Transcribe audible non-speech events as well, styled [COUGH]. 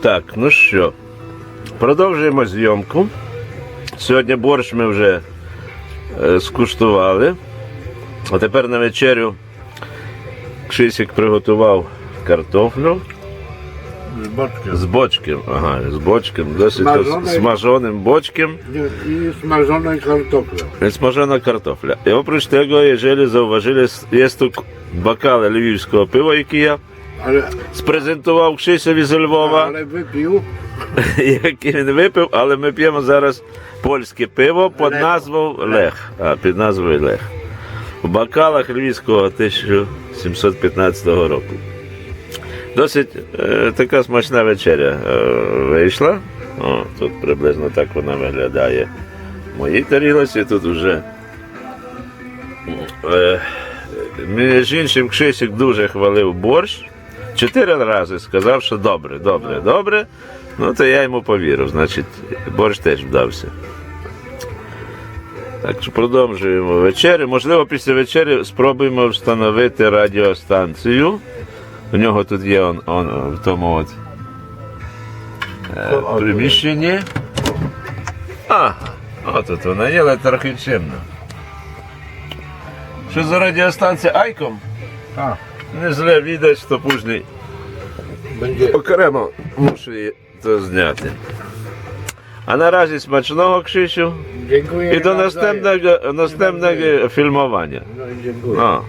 Так, ну що, продовжуємо зйомку. Сьогодні борщ ми вже е, скуштували. А тепер на вечерю Кшисік приготував картофлю з бочки. з бочком. Ага, з бочком, досить то Смажений. смаженим bockiem I smażonej kartofle. Smażona kartofla. I oprócz tego, jeżeli zauważyli, jest tu bokale lьвівського пива, які я Ale, спрезентував Кшисеві з Львова. ale [LAUGHS] wypił який він випив, але ми п'ємо зараз польське пиво під назвою Лех. А, під назвою Лех. В бокалах львівського 1715 року. Досить е, така смачна вечеря е, вийшла. О, тут приблизно так вона виглядає в моїй тарілці. Тут вже. Е, між іншим, Кшисик дуже хвалив борщ. Чотири рази сказав, що добре, добре, добре. Ну, то я йому повірив, значить, борщ теж вдався. Так що продовжуємо вечерю. Можливо, після вечері спробуємо встановити радіостанцію. У нього тут є он, он, в тому от е, приміщенні. А, от тут вона є, але трохи чимно. Що за радіостанція Айком? A, Не зле відець, то później będzie окремо мушу її то зняти. А наразі смачного Кшисю Dziękuję. і до nawzajem. наступного, наступного фільмування. No i dziękuję. Ну,